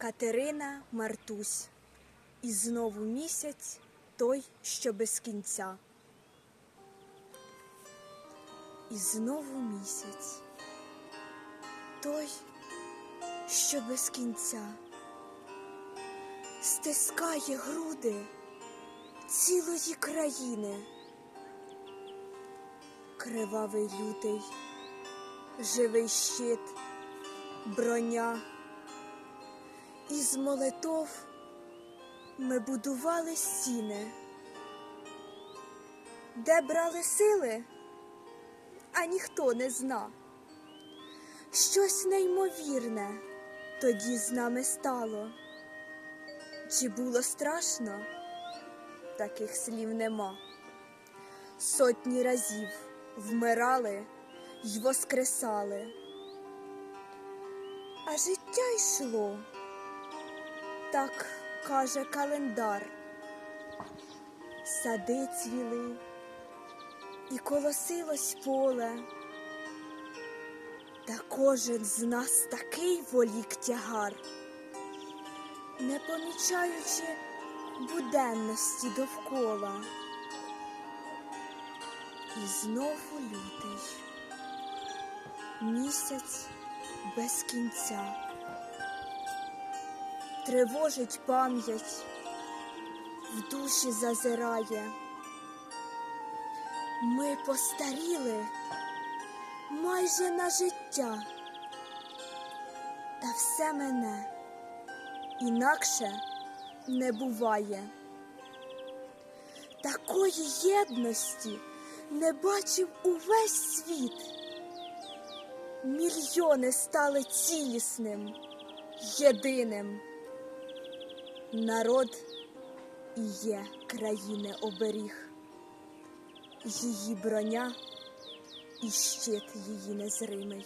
Катерина Мартусь. І знову місяць той, що без кінця. І знову місяць той, що без кінця стискає груди цілої країни. Кривавий лютий, живий щит, броня. Із молитов ми будували стіни, де брали сили, а ніхто не зна. Щось неймовірне тоді з нами стало. Чи було страшно? Таких слів нема. Сотні разів вмирали й воскресали. А життя йшло, так каже календар. Сади цвіли, і колосилось поле. Та кожен з нас такий волік тягар, не помічаючи буденності довкола. І знову лютий місяць без кінця. Тривожить пам'ять, в душі зазирає. Ми постаріли майже на життя, та все мене інакше не буває. Такої єдності не бачив увесь світ. Мільйони стали цілісним, єдиним. Народ і є країни оберіг, її броня і щит її незримий.